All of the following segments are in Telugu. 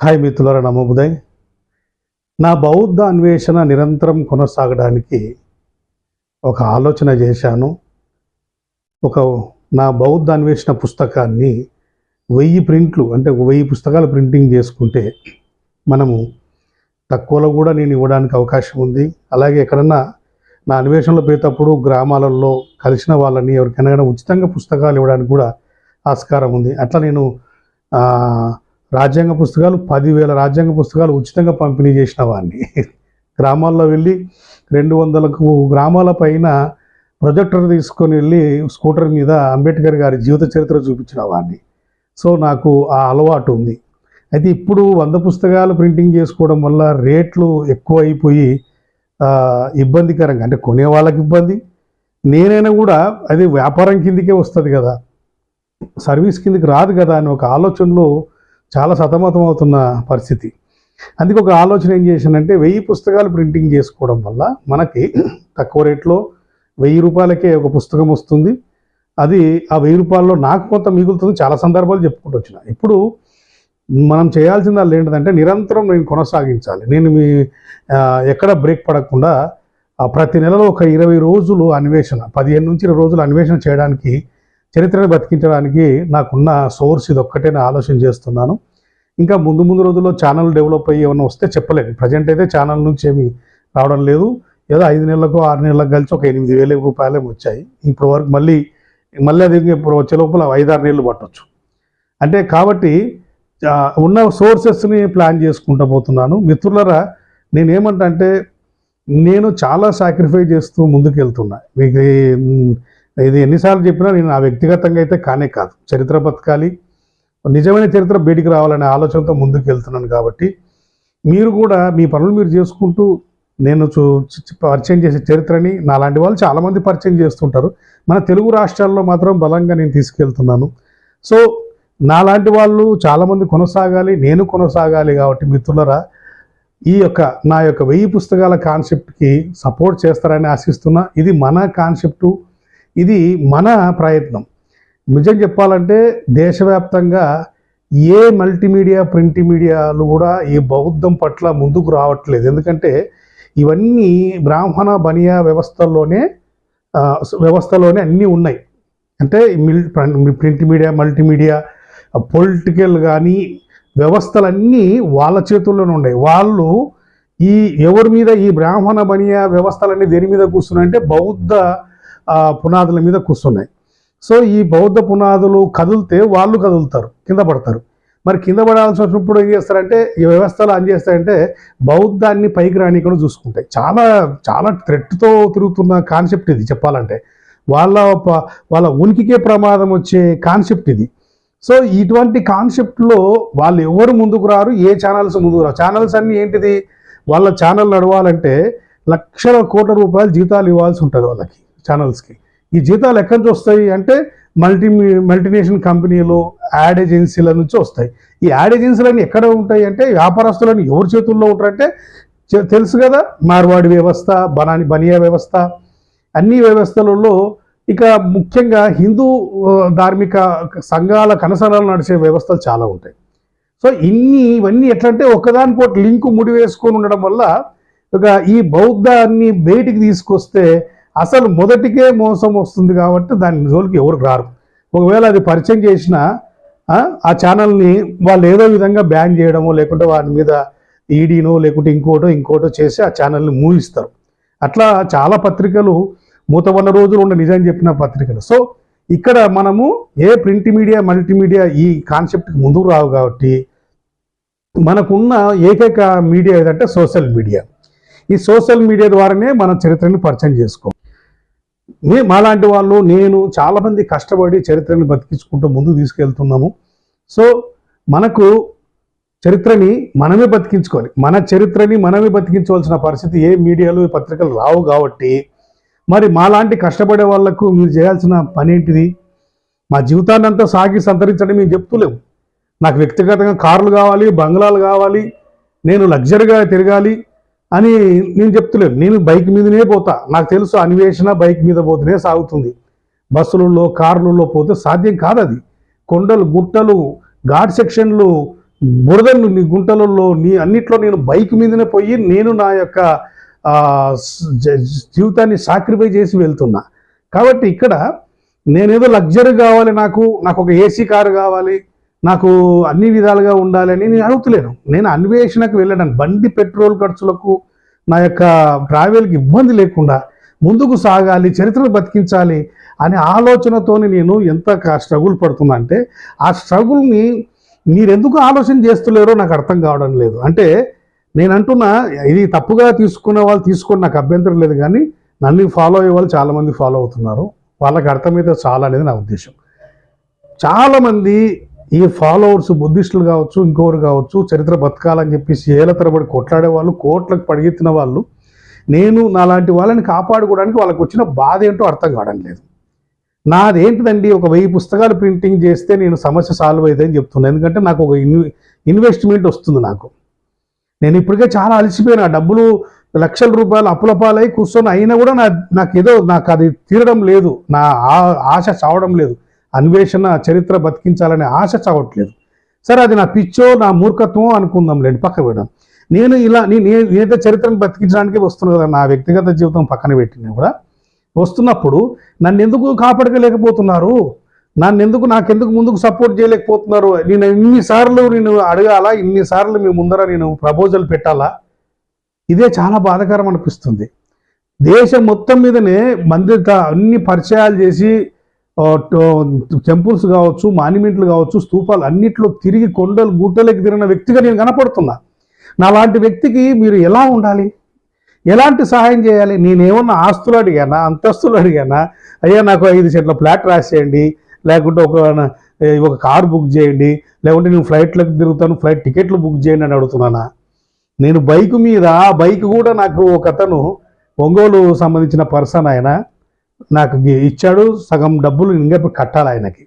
హాయ్ మిత్రులారా నమోబుదయ్ నా బౌద్ధ అన్వేషణ నిరంతరం కొనసాగడానికి ఒక ఆలోచన చేశాను. ఒక నా బౌద్ధ అన్వేషణ పుస్తకాన్ని వెయ్యి ప్రింట్లు అంటే ఒక వెయ్యి పుస్తకాలు ప్రింటింగ్ చేసుకుంటే మనము తక్కువలో కూడా నేను ఇవ్వడానికి అవకాశం ఉంది. అలాగే ఎక్కడన్నా నా అన్వేషణలో పోయేటప్పుడు గ్రామాలలో కలిసిన వాళ్ళని ఎవరికైనా ఉచితంగా పుస్తకాలు ఇవ్వడానికి కూడా ఆస్కారం ఉంది. అట్లా నేను రాజ్యాంగ పుస్తకాలు పదివేల రాజ్యాంగ పుస్తకాలు ఉచితంగా పంపిణీ చేసిన వాడిని గ్రామాల్లో వెళ్ళి రెండు వందలకు గ్రామాల పైన ప్రొజెక్టర్ తీసుకొని వెళ్ళి స్కూటర్ మీద అంబేద్కర్ గారి జీవిత చరిత్ర చూపించిన వాడిని సో నాకు ఆ అలవాటు ఉంది. అయితే ఇప్పుడు వంద పుస్తకాలు ప్రింటింగ్ చేసుకోవడం వల్ల రేట్లు ఎక్కువ అయిపోయి ఇబ్బందికరంగా అంటే కొనే వాళ్ళకి ఇబ్బంది. నేనైనా కూడా అది వ్యాపారం కిందికే వస్తుంది కదా. సర్వీస్ కిందికి రాదు కదా అని ఒక ఆలోచనలో చాలా సతమతం అవుతున్న పరిస్థితి. అందుకే ఒక ఆలోచన ఏం చేశానంటే వెయ్యి పుస్తకాలు ప్రింటింగ్ చేసుకోవడం వల్ల మనకి తక్కువ రేట్లో వెయ్యి రూపాయలకే ఒక పుస్తకం వస్తుంది. అది ఆ వెయ్యి రూపాయల్లో నాకు కొంత మిగులుతుంది. చాలా సందర్భాలు చెప్పుకుంటూ వచ్చిన. ఇప్పుడు మనం చేయాల్సింది వాళ్ళు ఏంటంటే నిరంతరం నేను కొనసాగించాలి. నేను మీ ఎక్కడ బ్రేక్ పడకుండా ప్రతి నెలలో ఒక ఇరవై రోజులు అన్వేషణ పదిహేను నుంచి ఇరవై రోజులు అన్వేషణ చేయడానికి చరిత్రను బతికించడానికి నాకున్న సోర్స్ ఇది ఒక్కటే నేను ఆలోచన చేస్తున్నాను. ఇంకా ముందు ముందు రోజుల్లో ఛానల్ డెవలప్ అయ్యి ఏమైనా వస్తే చెప్పలేను. ప్రజెంట్ అయితే ఛానల్ నుంచి ఏమీ రావడం లేదు. ఏదో ఐదు నెలలకు ఆరు నెలలకు కలిసి ఒక ఎనిమిది వేల రూపాయలే వచ్చాయి. ఇప్పుడు వరకు మళ్ళీ మళ్ళీ అది ఇప్పుడు వచ్చే లోపల ఐదు ఆరు నెలలు పట్టవచ్చు అంటే కాబట్టి ఉన్న సోర్సెస్ని ప్లాన్ చేసుకుంటూ పోతున్నాను. మిత్రులరా నేనేమంటా అంటే నేను చాలా సాక్రిఫై చేస్తూ ముందుకు వెళ్తున్నా మీకు ఇది ఎన్నిసార్లు చెప్పినా నేను నా వ్యక్తిగతంగా అయితే కానే కాదు. చరిత్ర బతకాలి. నిజమైన చరిత్ర బయటికి రావాలనే ఆలోచనతో ముందుకు వెళ్తున్నాను కాబట్టి మీరు కూడా మీ పనులు మీరు చేసుకుంటూ నేను చూ పరిచయం చేసే చరిత్రని నాలాంటి వాళ్ళు చాలామంది పరిచయం చేస్తుంటారు. మన తెలుగు రాష్ట్రాల్లో మాత్రం బలంగా నేను తీసుకెళ్తున్నాను. సో నాలాంటి వాళ్ళు చాలామంది కొనసాగాలి నేను కొనసాగాలి కాబట్టి మిత్రులరా ఈ యొక్క నా యొక్క వెయ్యి పుస్తకాల కాన్సెప్ట్కి సపోర్ట్ చేస్తారని ఆశిస్తున్నా. ఇది మన కాన్సెప్టు ఇది మన ప్రయత్నం. నిజం చెప్పాలంటే దేశవ్యాప్తంగా ఏ మల్టీమీడియా ప్రింట్ మీడియాలు కూడా ఈ బౌద్ధం పట్ల ముందుకు రావట్లేదు. ఎందుకంటే ఇవన్నీ బ్రాహ్మణ బనియా వ్యవస్థల్లోనే వ్యవస్థలోనే అన్నీ ఉన్నాయి. అంటే మిల్ ప్రింట్ మీడియా మల్టీమీడియా పొలిటికల్ కానీ వ్యవస్థలన్నీ వాళ్ళ చేతుల్లోనే ఉన్నాయి. వాళ్ళు ఈ ఎవరి మీద ఈ బ్రాహ్మణ బనియా వ్యవస్థలన్నీ దేని మీద కూర్చున్నాయంటే బౌద్ధ పునాదుల మీద కూర్చున్నాయి. సో ఈ బౌద్ధ పునాదులు కదిలితే వాళ్ళు కదులుతారు కింద పడతారు. మరి కింద పడాల్సి వచ్చినప్పుడు ఏం చేస్తారంటే ఈ వ్యవస్థలు ఏం చేస్తాయంటే బౌద్ధాన్ని పైకి రానికుండా చూసుకుంటాయి. చాలా చాలా థ్రెట్తో తిరుగుతున్న కాన్సెప్ట్ ఇది చెప్పాలంటే. వాళ్ళ వాళ్ళ ఉనికికే ప్రమాదం వచ్చే కాన్సెప్ట్ ఇది. సో ఇటువంటి కాన్సెప్ట్లో వాళ్ళు ఎవరు ముందుకు రారు ఏ ఛానల్స్ ముందుకు రారు ఛానల్స్ అన్నీ ఏంటిది? వాళ్ళ ఛానల్ నడవాలంటే లక్షల కోట్ల రూపాయలు జీతాలు ఇవ్వాల్సి ఉంటుంది వాళ్ళకి. ఛానల్స్కి ఈ జీతాలు ఎక్కడి నుంచి వస్తాయి అంటే మల్టీ మల్టీనేషనల్ కంపెనీలు యాడ్ ఏజెన్సీల నుంచి వస్తాయి. ఈ యాడ్ ఏజెన్సీలన్నీ ఎక్కడ ఉంటాయి అంటే వ్యాపారస్తులని ఎవరి చేతుల్లో ఉంటారంటే తెలుసు కదా మార్వాడి వ్యవస్థ బనాని బనియా వ్యవస్థ. అన్ని వ్యవస్థలలో ఇక ముఖ్యంగా హిందూ ధార్మిక సంఘాల కనసనాలు నడిచే వ్యవస్థలు చాలా ఉంటాయి. సో ఇన్ని ఇవన్నీ ఎట్లంటే ఒకదానికోటి లింకు ముడి వేసుకొని ఉండడం వల్ల ఒక ఈ బౌద్ధాన్ని బయటికి తీసుకొస్తే అసలు మొదటికే మోసం వస్తుంది కాబట్టి దాని జోలికి ఎవరు రారు. ఒకవేళ అది పరిచయం చేసిన ఆ ఛానల్ని వాళ్ళు ఏదో విధంగా బ్యాన్ చేయడమో లేకుంటే వాటి మీద ఈడీనో లేకుంటే ఇంకోటో ఇంకోటో చేసి ఆ ఛానల్ని మూవిస్తారు అట్లా చాలా పత్రికలు మూత వన్న రోజులు ఉండే నిజం చెప్పిన పత్రికలు. సో ఇక్కడ మనము ఏ ప్రింట్ మీడియా మల్టీమీడియా ఈ కాన్సెప్ట్కి ముందుకు రావు కాబట్టి మనకున్న ఏకైక మీడియా ఏదంటే సోషల్ మీడియా. ఈ సోషల్ మీడియా ద్వారానే మన చరిత్రని పరిచయం చేసుకో మే మాలాంటి వాళ్ళు నేను చాలామంది కష్టపడి చరిత్రని బతికించుకుంటూ ముందు తీసుకెళ్తున్నాము. సో మనకు చరిత్రని మనమే బతికించుకోవాలి. మన చరిత్రని మనమే బతికించవలసిన పరిస్థితి ఏ మీడియాలు ఏ పత్రికలు రావు కాబట్టి మరి మాలాంటి కష్టపడే వాళ్ళకు మీరు చేయాల్సిన పని ఏంటిది? మా జీవితాన్ని అంతా సాగి సంతరించడం మేము చెప్తలేము నాకు వ్యక్తిగతంగా కార్లు కావాలి బంగ్లాలు కావాలి నేను లగ్జరీగా తిరగాలి అని నేను చెప్తలేను. నేను బైక్ మీదనే పోతా. నాకు తెలుసు అన్వేషణ బైక్ మీద పోతేనే సాగుతుంది. బస్సులలో కార్లలో పోతే సాధ్యం కాదు అది కొండలు గుట్టలు ఘాట్ సెక్షన్లు బురదలు నీ గుంటలలో నీ అన్నిట్లో నేను బైక్ మీదనే పోయి నేను నా యొక్క జీవితాన్ని సాక్రిఫై చేసి వెళ్తున్నా. కాబట్టి ఇక్కడ నేనేదో లగ్జరీ కావాలి నాకు. నాకు ఒక ఏసీ కారు కావాలి. నాకు అన్ని విధాలుగా ఉండాలని నేను అడుగుతలేను. నేను అన్వేషణకు వెళ్ళడానికి బండి పెట్రోల్ ఖర్చులకు నా యొక్క ట్రావెల్కి ఇబ్బంది లేకుండా ముందుకు సాగాలి చరిత్రను బతికించాలి అనే ఆలోచనతోని నేను ఎంత స్ట్రగుల్ పడుతున్నా అంటే ఆ స్ట్రగుల్ని మీరెందుకు ఆలోచన చేస్తలేరో నాకు అర్థం కావడం లేదు. అంటే నేను అంటున్నా ఇది తప్పుగా తీసుకునే వాళ్ళు తీసుకొని నాకు అభ్యంతరం లేదు కానీ నన్ను ఫాలో అయ్యే వాళ్ళు చాలామంది ఫాలో అవుతున్నారు. వాళ్ళకి అర్థమైతే చాలా అనేది నా ఉద్దేశం. చాలామంది ఈ ఫాలోవర్స్ బుద్ధిస్టులు కావచ్చు ఇంకోరు కావచ్చు చరిత్ర బతకాలని చెప్పేసి ఏళ్ళ తరబడి కొట్లాడే వాళ్ళు కోట్లకు పడిగెత్తిన వాళ్ళు నేను నాలాంటి వాళ్ళని కాపాడుకోవడానికి వాళ్ళకి వచ్చిన బాధ ఏంటో అర్థం కావడం లేదు. నాదేంటిదండి? ఒక వెయ్యి పుస్తకాలు ప్రింటింగ్ చేస్తే నేను సమస్య సాల్వ్ అవుతుందని చెప్తున్నాను ఎందుకంటే నాకు ఒక ఇన్వె ఇన్వెస్ట్మెంట్ వస్తుంది నాకు. నేను ఇప్పటికే చాలా అలసిపోయినా. డబ్బులు లక్షల రూపాయలు అప్పులపాలై కూర్చొని అయినా కూడా నా నాకు ఏదో నాకు అది తీరడం లేదు. నా ఆ- ఆశ చావడం లేదు. అన్వేషణ చరిత్ర బతికించాలనే ఆశ చావట్లేదు. సరే అది నా పిచ్చో నా మూర్ఖత్వం అనుకుందాం లేండి పక్క పెడదాం. నేను ఇలా నేను నేనైతే చరిత్రను బతికించడానికి వస్తున్నా కదా నా వ్యక్తిగత జీవితం పక్కన పెట్టినా కూడా వస్తున్నప్పుడు నన్ను ఎందుకు కాపాడగలేకపోతున్నారు నన్ను ఎందుకు నాకెందుకు ముందుకు సపోర్ట్ చేయలేకపోతున్నారు? నేను ఇన్నిసార్లు నేను అడగాలా? ఇన్నిసార్లు మీ ముందర నేను ప్రపోజల్ పెట్టాలా? ఇదే చాలా బాధాకరం అనిపిస్తుంది. దేశం మొత్తం మీదనే మంది అన్ని పరిచయాలు చేసి టెంపుల్స్ కావచ్చు మాన్యుమెంట్లు కావచ్చు స్తూపాలు అన్నిట్లో తిరిగి కొండలు గుట్టలకి తిరిగిన వ్యక్తిగా నేను కనపడుతున్నా. నా లాంటి వ్యక్తికి మీరు ఎలా ఉండాలి? ఎలాంటి సహాయం చేయాలి? నేనేమన్నా ఆస్తులు అడిగానా? అంతస్తులు అడిగానా? అయ్యా నాకు ఐదు సెంట్ల ఫ్లాట్ రాసేయండి లేకుంటే ఒక ఒక కార్ బుక్ చేయండి లేకుంటే నేను ఫ్లైట్లకు తిరుగుతాను ఫ్లైట్ టికెట్లు బుక్ చేయండి అని అడుగుతున్నానా? నేను బైక్ మీద బైక్ కూడా నాకు ఒక అతను ఒంగోలు సంబంధించిన పర్సన్ ఆయన నాకు ఇచ్చాడు సగం డబ్బులు ఇంకా ఇప్పుడు కట్టాలి ఆయనకి.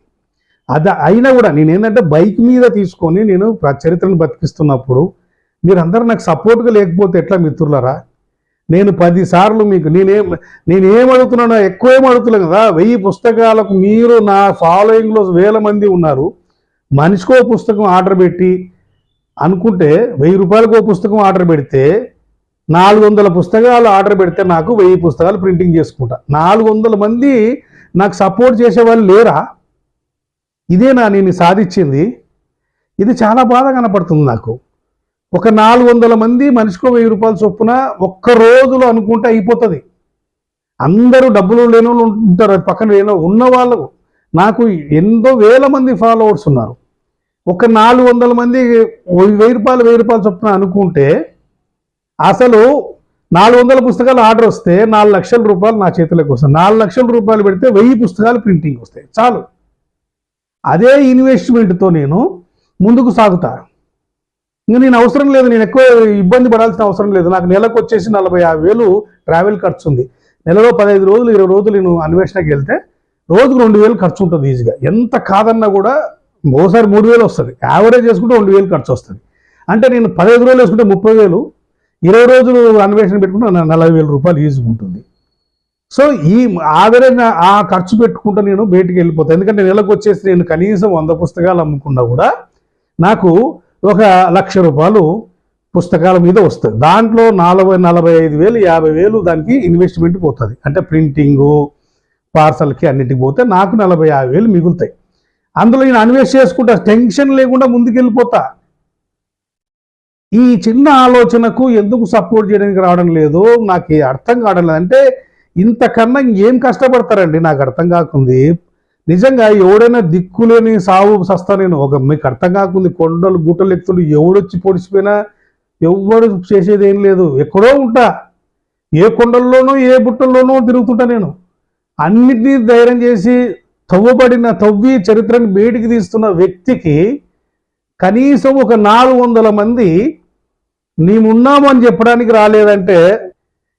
అది అయినా కూడా నేను ఏంటంటే బైక్ మీద తీసుకొని నేను చరిత్రను బతికిస్తున్నప్పుడు మీరందరూ నాకు సపోర్ట్గా లేకపోతే ఎట్లా మిత్రులరా? నేను పదిసార్లు మీకు నేనేం నేనేం అడుగుతున్నానో ఎక్కువ ఏం అడుగుతున్నాను కదా? వెయ్యి పుస్తకాలకు మీరు నా ఫాలోయింగ్లో వేల మంది ఉన్నారు. మనిషికో పుస్తకం ఆర్డర్ పెట్టి అనుకుంటే వెయ్యి రూపాయలకు పుస్తకం ఆర్డర్ పెడితే నాలుగు వందల పుస్తకాలు ఆర్డర్ పెడితే నాకు వెయ్యి పుస్తకాలు ప్రింటింగ్ చేసుకుంటా. నాలుగు వందల మంది నాకు సపోర్ట్ చేసే వాళ్ళు లేరా? ఇదేనా నేను సాధించింది. ఇది చాలా బాధ కనపడుతుంది నాకు. ఒక నాలుగు వందల మంది మనిషికో వెయ్యి రూపాయల చొప్పున ఒక్క రోజులో అనుకుంటే అయిపోతుంది. అందరూ డబ్బులు లేని వాళ్ళు ఉంటారు అది పక్కన లేని ఉన్న వాళ్ళకు నాకు ఎంతో వేల మంది ఫాలోవర్స్ ఉన్నారు. ఒక నాలుగు వందల మంది వెయ్యి రూపాయలు వెయ్యి రూపాయలు చొప్పున అనుకుంటే అసలు నాలుగు వందల పుస్తకాలు ఆర్డర్ వస్తే నాలుగు లక్షల రూపాయలు నా చేతిలోకి వస్తాయి. నాలుగు లక్షల రూపాయలు పెడితే వెయ్యి పుస్తకాలు ప్రింటింగ్ వస్తాయి. చాలు. అదే ఇన్వెస్ట్మెంట్తో నేను ముందుకు సాగుతా. ఇంకా నేను అవసరం లేదు నేను ఎక్కువ ఇబ్బంది పడాల్సిన అవసరం లేదు. నాకు నెలకు వచ్చేసి నలభై యాభై వేలు ట్రావెల్ ఖర్చు ఉంది. నెలలో పదహైదు రోజులు ఇరవై రోజులు నేను అన్వేషణకి వెళ్తే రోజుకు రెండు వేలు ఖర్చు ఉంటుంది ఈజీగా. ఎంత కాదన్నా కూడా ఓసారి మూడు వేలు వస్తుంది. యావరేజ్ చేసుకుంటే రెండు వేలు ఖర్చు వస్తుంది. అంటే నేను పదహైదు రోజులు వేసుకుంటే ముప్పై వేలు ఇరవై రోజులు అన్వేషణ పెట్టుకుంటే నలభై వేల రూపాయలు ఈజీగా ఉంటుంది. సో ఈ ఆదరణ ఆ ఖర్చు పెట్టుకుంటే నేను బయటికి వెళ్ళిపోతాను ఎందుకంటే నెలకు వచ్చేసి నేను కనీసం వంద పుస్తకాలు అమ్ముకున్నా కూడా నాకు ఒక లక్ష రూపాయలు పుస్తకాల మీద వస్తుంది దాంట్లో నలభై నలభై ఐదు వేలు యాభై వేలు దానికి ఇన్వెస్ట్మెంట్ పోతుంది. అంటే ప్రింటింగు పార్సల్కి అన్నిటికి పోతే నాకు నలభై యాభై వేలు మిగులుతాయి. అందులో నేను అన్వెస్ట్ చేసుకుంటా టెన్షన్ లేకుండా ముందుకు వెళ్ళిపోతా ఈ చిన్న ఆలోచనకు ఎందుకు సపోర్ట్ చేయడానికి రావడం లేదు? నాకు అర్థం కావడం లేదు. అంటే ఇంతకన్నా ఏం కష్టపడతారండి? నాకు అర్థం కాకుంది. నిజంగా ఎవడైనా దిక్కులేని సాగు సస్తా నేను. ఒక మీకు అర్థం కాకుంది. కొండలు గుట్టలు ఎత్తులు ఎవడొచ్చి పొడిచిపోయినా ఎవడు చేసేది ఏం లేదు. ఎక్కడో ఉంటా. ఏ కొండల్లోనూ ఏ బుట్టల్లోనూ తిరుగుతుంటా నేను. అన్నిటినీ ధైర్యం చేసి తవ్వబడిన తవ్వి చరిత్రను బయటికి తీస్తున్న వ్యక్తికి కనీసం ఒక నాలుగు వందల మంది నీమున్నాము అని చెప్పడానికి రాలేదంటే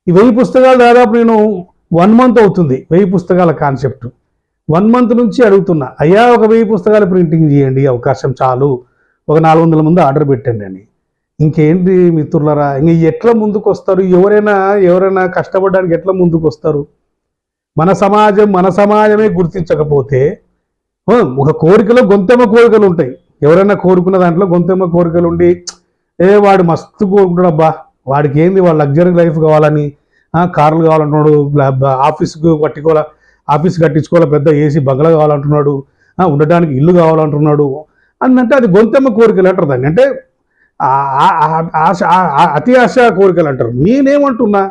ఈ వెయ్యి పుస్తకాలు దాదాపు నేను వన్ మంత్ అవుతుంది వెయ్యి పుస్తకాల కాన్సెప్ట్. వన్ మంత్ నుంచి అడుగుతున్నా అయ్యా ఒక వెయ్యి పుస్తకాలు ప్రింటింగ్ చేయండి అవకాశం చాలు ఒక నాలుగు వందల మంది ఆర్డర్ పెట్టండి అని. ఇంకేంటి మిత్రులరా ఇంక ఎట్లా ముందుకు వస్తారు ఎవరైనా ఎవరైనా కష్టపడడానికి ఎట్లా ముందుకు వస్తారు మన సమాజం మన సమాజమే గుర్తించకపోతే ఒక కోరికలో గొంతెమ్మ కోరికలు ఉంటాయి. ఎవరైనా కోరుకున్న దాంట్లో గొంతెమ్మ కోరికలు ఉండి ఏ వాడు మస్తు కోరుకుంటాడు అబ్బా. వాడికి ఏంది వాడు లగ్జరీ లైఫ్ కావాలని కార్లు కావాలంటున్నాడు ఆఫీస్కు కట్టుకోవాల ఆఫీస్ కట్టించుకోవాలి పెద్ద ఏసీ బంగ్లా కావాలంటున్నాడు ఉండటానికి ఇల్లు కావాలంటున్నాడు అన్నంటే అది గొంతెమ్మ కోరికలు అంటారు దాన్ని. అంటే ఆశ ఆ- అతి ఆశ కోరికలు అంటారు. నేనేమంటున్నా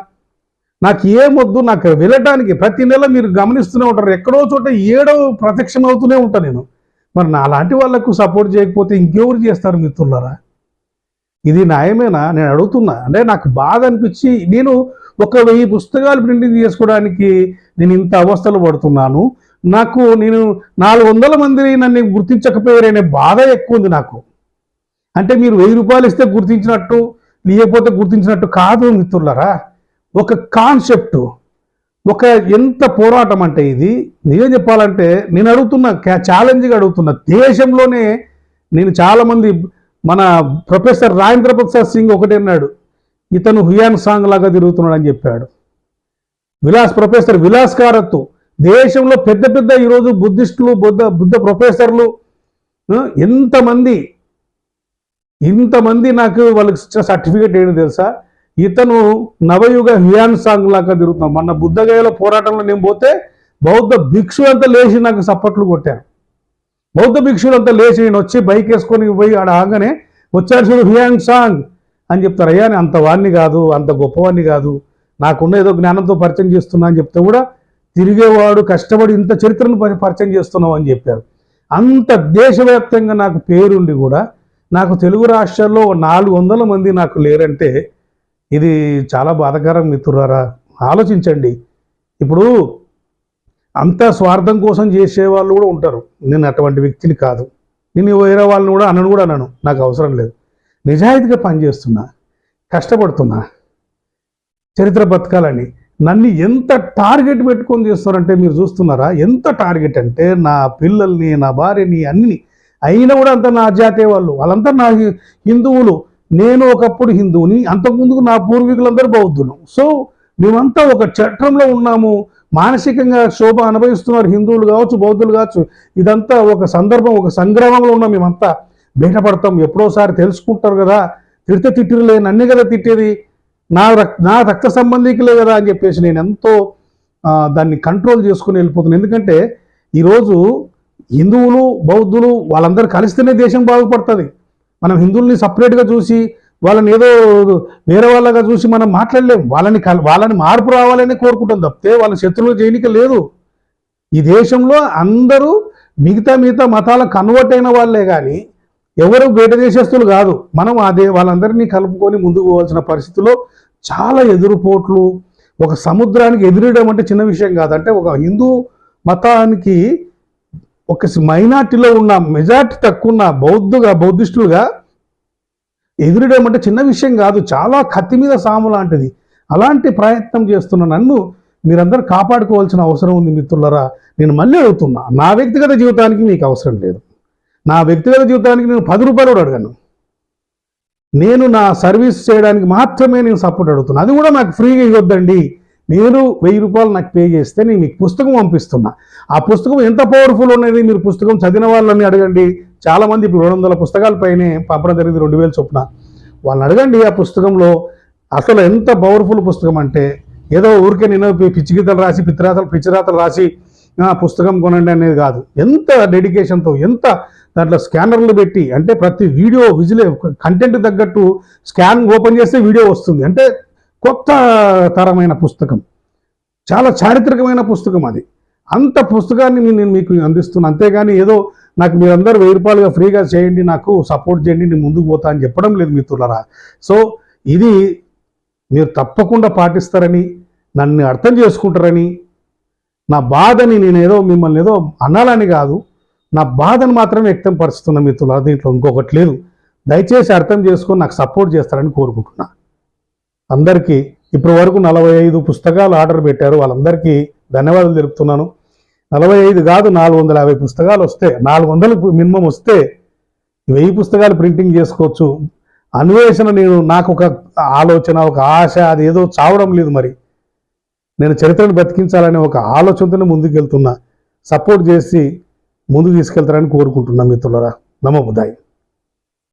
నాకు ఏమొద్దు నాకు వెళ్ళటానికి ప్రతి నెల మీరు గమనిస్తూనే ఉంటారు. ఎక్కడో చోట ఏడో ప్రత్యక్షం అవుతూనే ఉంటాను నేను. మరి నా అలాంటి వాళ్ళకు సపోర్ట్ చేయకపోతే ఇంకెవరు చేస్తారు మిత్రులరా? ఇది న్యాయమేనా? నేను అడుగుతున్నా. అంటే నాకు బాధ అనిపించి నేను ఒక వెయ్యి పుస్తకాలు ప్రింటింగ్ చేసుకోవడానికి నేను ఇంత అవస్థలు పడుతున్నాను. నాకు నేను నాలుగు వందల మంది నన్ను గుర్తించకపోయారనే బాధ ఎక్కువ ఉంది నాకు. అంటే మీరు వెయ్యి రూపాయలు ఇస్తే గుర్తించినట్టు లేకపోతే గుర్తించినట్టు కాదు మిత్రులరా. ఒక కాన్సెప్ట్ ఒక ఎంత పోరాటం అంటే ఇది? నిజం చెప్పాలంటే నేను అడుగుతున్న ఛాలెంజ్గా అడుగుతున్న దేశంలోనే నేను చాలామంది మన ప్రొఫెసర్ రాజేంద్ర ప్రసాద్ సింగ్ ఒకటే అన్నాడు. ఇతను హుయాన్ సాంగ్ లాగా తిరుగుతున్నాడు అని చెప్పాడు. విలాస్ ప్రొఫెసర్ విలాస్ కారత్ దేశంలో పెద్ద పెద్ద ఈరోజు బుద్ధిస్టులు బుద్ధ బుద్ధ ప్రొఫెసర్లు ఎంతమంది ఇంతమంది నాకు వాళ్ళకి సర్టిఫికేట్ ఏంటి తెలుసా? ఇతను నవయుగ హ్యాన్ సాంగ్ లాగా తిరుగుతున్నాడు. మొన్న బుద్ధగయల పోరాటంలో నేను పోతే బౌద్ధ భిక్షు అంతా లేచి నాకు సప్పట్లు కొట్టారు. బౌద్ధ భిక్షులంతా లేచి నేను వచ్చి బైక్ వేసుకొని పోయి ఆడ ఆగానే వచ్చారు చూడు హ్యాంగ్ సాంగ్ అని చెప్తారు. అయ్యా అంత వాడిని కాదు అంత గొప్పవాడిని కాదు నాకున్న ఏదో జ్ఞానంతో పరిచయం చేస్తున్నా అని చెప్తే కూడా తిరిగేవాడు కష్టపడి ఇంత చరిత్రను పరిచయం చేస్తున్నావు అని చెప్పారు. అంత దేశవ్యాప్తంగా నాకు పేరుండి కూడా నాకు తెలుగు రాష్ట్రాల్లో నాలుగు వందల మంది నాకు లేరంటే ఇది చాలా బాధకరం మిత్రులారా. ఆలోచించండి. ఇప్పుడు అంత స్వార్థం కోసం చేసే వాళ్ళు కూడా ఉంటారు. నేను అటువంటి వ్యక్తిని కాదు. నేను వేరే వాళ్ళని కూడా అనను కూడా అనను. నాకు అవసరం లేదు. నిజాయితీగా పనిచేస్తున్నా కష్టపడుతున్నా చరిత్ర బతకాలని నన్ను ఎంత టార్గెట్ పెట్టుకొని చేస్తారంటే మీరు చూస్తున్నారా? ఎంత టార్గెట్ అంటే నా పిల్లల్ని నా భార్యని అన్ని అయినా కూడా అంత నా జాతీయ వాళ్ళు వాళ్ళంతా నా హిందువులు. నేను ఒకప్పుడు హిందువుని అంతకుముందుకు నా పూర్వీకులందరూ బౌద్ధులు. సో మేమంతా ఒక చట్టంలో ఉన్నాము. మానసికంగా శోభ అనుభవిస్తున్నారు హిందువులు కావచ్చు బౌద్ధులు కావచ్చు. ఇదంతా ఒక సందర్భం ఒక సంగ్రామంలో ఉన్నాం మేమంతా. బయటపడతాం ఎప్పుడోసారి తెలుసుకుంటారు కదా. తిడితే తిట్టిరలే నన్నే కదా తిట్టేది. నా రక్ నా రక్త సంబంధికులే కదా అని చెప్పేసి నేను ఎంతో దాన్ని కంట్రోల్ చేసుకుని వెళ్ళిపోతున్నాను ఎందుకంటే ఈరోజు హిందువులు బౌద్ధులు వాళ్ళందరూ కలిస్తేనే దేశం బాగుపడుతుంది. మనం హిందువుల్ని సపరేట్గా చూసి వాళ్ళని ఏదో వేరే వాళ్ళగా చూసి మనం మాట్లాడలేము వాళ్ళని కల వాళ్ళని మార్పు రావాలని కోరుకుంటాం తప్పితే వాళ్ళ శత్రువులు చేయనిక లేదు. ఈ దేశంలో అందరూ మిగతా మిగతా మతాల కన్వర్ట్ అయిన వాళ్ళే కానీ ఎవరు బయట దేశస్తులు కాదు. మనం అదే వాళ్ళందరినీ కలుపుకొని ముందుకు పోవాల్సిన పరిస్థితిలో చాలా ఎదురుపోట్లు ఒక సముద్రానికి ఎదురడం అంటే చిన్న విషయం కాదు అంటే ఒక హిందూ మతానికి ఒక మైనార్టీలో ఉన్న మెజార్టీ తక్కువ ఉన్న బౌద్ధుగా బౌద్ధిస్టులుగా ఎదురడం అంటే చిన్న విషయం కాదు చాలా కత్తి మీద సాము లాంటిది. అలాంటి ప్రయత్నం చేస్తున్న నన్ను మీరందరూ కాపాడుకోవాల్సిన అవసరం ఉంది మిత్రులరా. నేను మళ్ళీ అడుగుతున్నా నా వ్యక్తిగత జీవితానికి మీకు అవసరం లేదు. నా వ్యక్తిగత జీవితానికి నేను పది రూపాయలు కూడా నేను నా సర్వీస్ చేయడానికి మాత్రమే నేను సపోర్ట్ అడుగుతున్నాను అది కూడా నాకు ఫ్రీగా ఇవ్వద్దండి. నేను వెయ్యి రూపాయలు నాకు పే చేస్తే నేను మీకు పుస్తకం పంపిస్తున్నా. ఆ పుస్తకం ఎంత పవర్ఫుల్ ఉన్నది మీరు పుస్తకం చదివిన వాళ్ళని అడగండి. చాలామంది ఇప్పుడు రెండు వందల పుస్తకాల పైనే పంపడం జరిగింది రెండు వేలు చొప్పున. వాళ్ళని అడగండి ఆ పుస్తకంలో అసలు ఎంత పవర్ఫుల్ పుస్తకం అంటే ఏదో ఊరికే నేను పిచ్చి గీతలు రాసి పిచ్చిరాతలు పిచ్చిరాతలు రాసి ఆ, పుస్తకం కొనండి అనేది కాదు. ఎంత డెడికేషన్తో ఎంత దాంట్లో స్కానర్లు పెట్టి అంటే ప్రతి వీడియో విజిలే కంటెంట్ తగ్గట్టు స్కాన్ ఓపెన్ చేస్తే వీడియో వస్తుంది. అంటే కొత్త తరమైన పుస్తకం. చాలా చారిత్రకమైన పుస్తకం అది. అంత పుస్తకాన్ని నేను మీకు అందిస్తున్నాను అంతేగాని ఏదో నాకు మీరందరూ వెయ్యి రూపాయలుగా ఫ్రీగా చేయండి నాకు సపోర్ట్ చేయండి నేను ముందుకు పోతా అని చెప్పడం లేదు మిత్రులరా. సో ఇది మీరు తప్పకుండా పాటిస్తారని నన్ను అర్థం చేసుకుంటారని నా బాధని నేను ఏదో మిమ్మల్ని ఏదో అనాలని కాదు నా బాధను మాత్రమే వ్యక్తం పరుస్తున్న మిత్రులు దీంట్లో ఇంకొకటి లేదు. దయచేసి అర్థం చేసుకొని నాకు సపోర్ట్ చేస్తారని కోరుకుంటున్నా. అందరికీ ఇప్పటి వరకు నలభై ఐదు పుస్తకాలు ఆర్డర్ పెట్టారు. వాళ్ళందరికీ ధన్యవాదాలు తెలుపుతున్నాను. నలభై ఐదు కాదు నాలుగు వందల యాభై పుస్తకాలు వస్తే నాలుగు వందలు మినిమం వస్తే వెయ్యి పుస్తకాలు ప్రింటింగ్ చేసుకోవచ్చు. అన్వేషణ నేను నాకు ఒక ఆలోచన ఒక ఆశ అది ఏదో చావడం లేదు మరి. నేను చరిత్రను బతికించాలనే ఒక ఆలోచనతోనే ముందుకు వెళ్తున్నా సపోర్ట్ చేసి ముందుకు తీసుకెళ్తారని కోరుకుంటున్నా మిత్రులరా. నమో